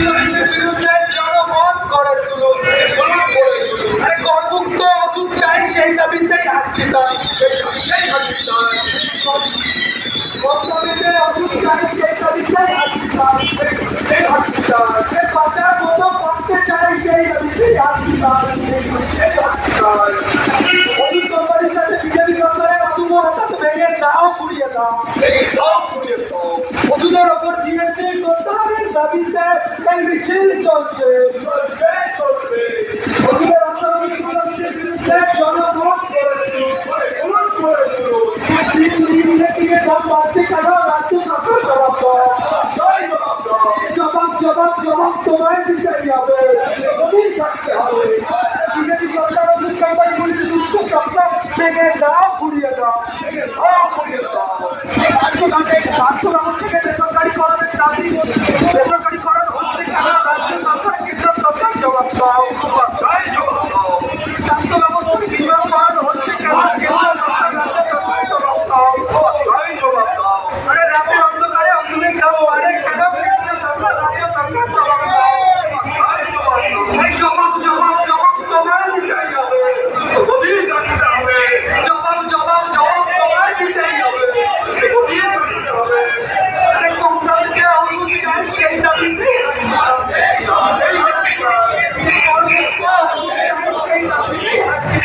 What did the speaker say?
দুর্নীতির বিরুদ্ধে জনমত গড়ে ওষুধ চাই, সেই দাবিতেই হাঁটছি তাই সেই চাই, সেই দাবিতেই হাঁটছি তাই সেই মতো বাঁচতে চাই, সেই দাবিতেই হাঁটছি তাই সেই হাঁটছি তাই ওষুধ কোম্পানির সাথে বিজেপি নাও ঘুরিয়ে দাও ভেঙে ঘুরিয়ে দাও। ওষুধের ওপর জিএসটি এই মিছিল চলছে চলছে চলছে। ওষুধের অর্থনৈতিক বিরুদ্ধে জনমত করে তুলুন, করে তুলুন, করে তুলুন। দিন দিনে দাম বাড়ছে কেন রাজ্য সরকার জবাব জবাব জবাব জবাব তোমায় দিতেই হবে। এগোতেই থাকতে হবে। বিজেপি সরকার ওষুধ কোম্পানিগুলির দুষ্ট চক্র ভেঙে দাও ঘুরিয়ে দাও দাও ঘুরিয়ে দাও। রাজ্য থেকে রাজ্য ব্যবস্থা থেকে বেসরকারিকরণের দাবি বিনিয়োগকরণ হচ্ছে কেন কেন্দ্র সরকার রাজ্য সরকার জবাব দাও জয় জবাব দাও আরে রাতের অন্ধকারে অগ্নির দাম বাড়ে কেন কেন্দ্র সরকার রাজ্য সরকার জবাব দাও জয় জবাব দাও এই জবাব জবাব জবাব তোমায় দিতেই হবে গভীর জানতে হবে জবাব জবাব জবাব তোমায় দিতেই হবে গভীর জানতে হবে আরে কোম্পানিকে ওষুধ চাই সেই দাবিতেই এই হচ্ছে কর্মীকে ওষুধ চাই সেই